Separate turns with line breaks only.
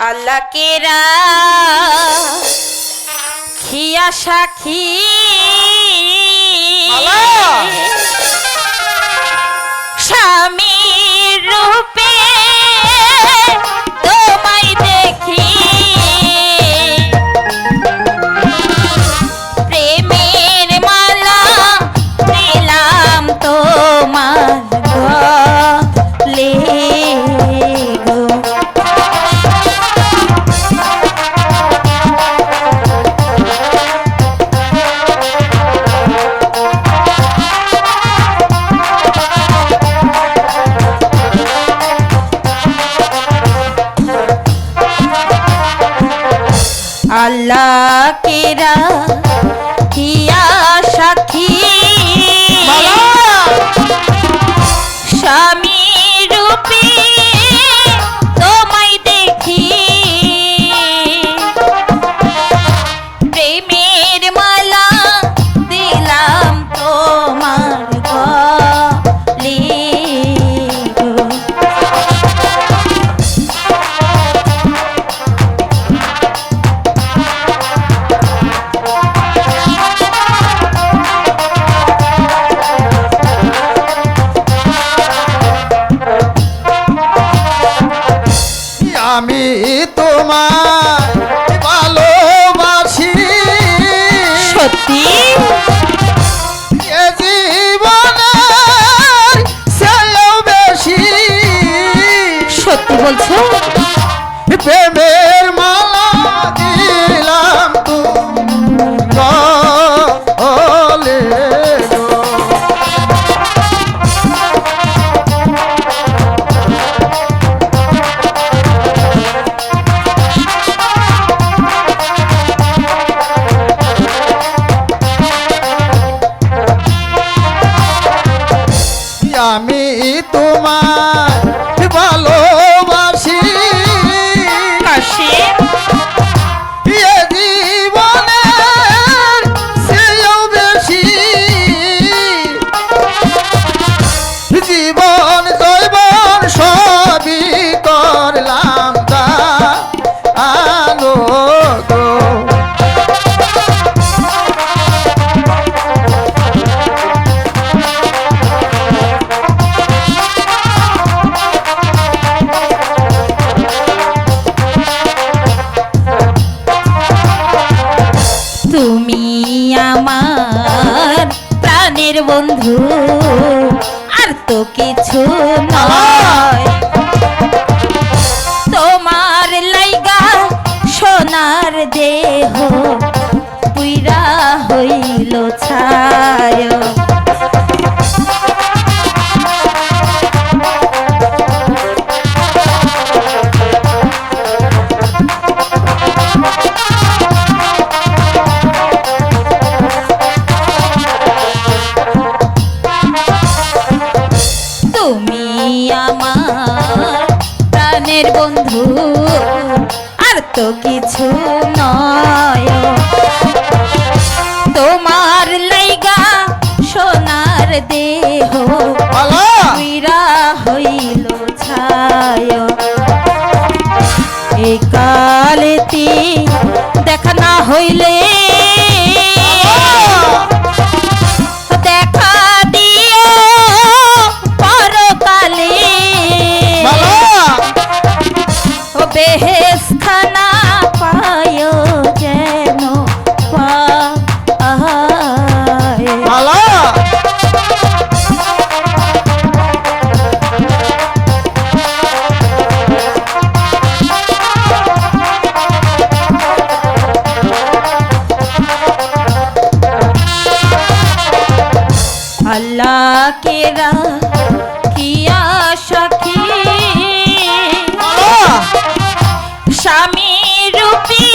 আল্লাহ কেরা খিয়া সাক্ষী! স্বামী রূপে তোমায় দেখি প্রেমের মালা দিলাম তোমার গলে আল্লাহ কেরা সাক্ষী
আমি তোমার ভালোবাসি।
সত্যি?
জীবনের বেশি।
সত্যি বলছো?
আমি তোমার
প্রাণের বন্ধু আর তো কিছু নয়। তোমার লাইগা সোনার দেহ পুইরা হইল ছায়। বন্ধু আর তো কিছু নয়। তোমার লাইগা সোনার দেহ পুইরা হইল ছায়। এ কালেতি দেখা না হইলে আল্লাহ কেরা কিয়া সখী স্বামী রূপী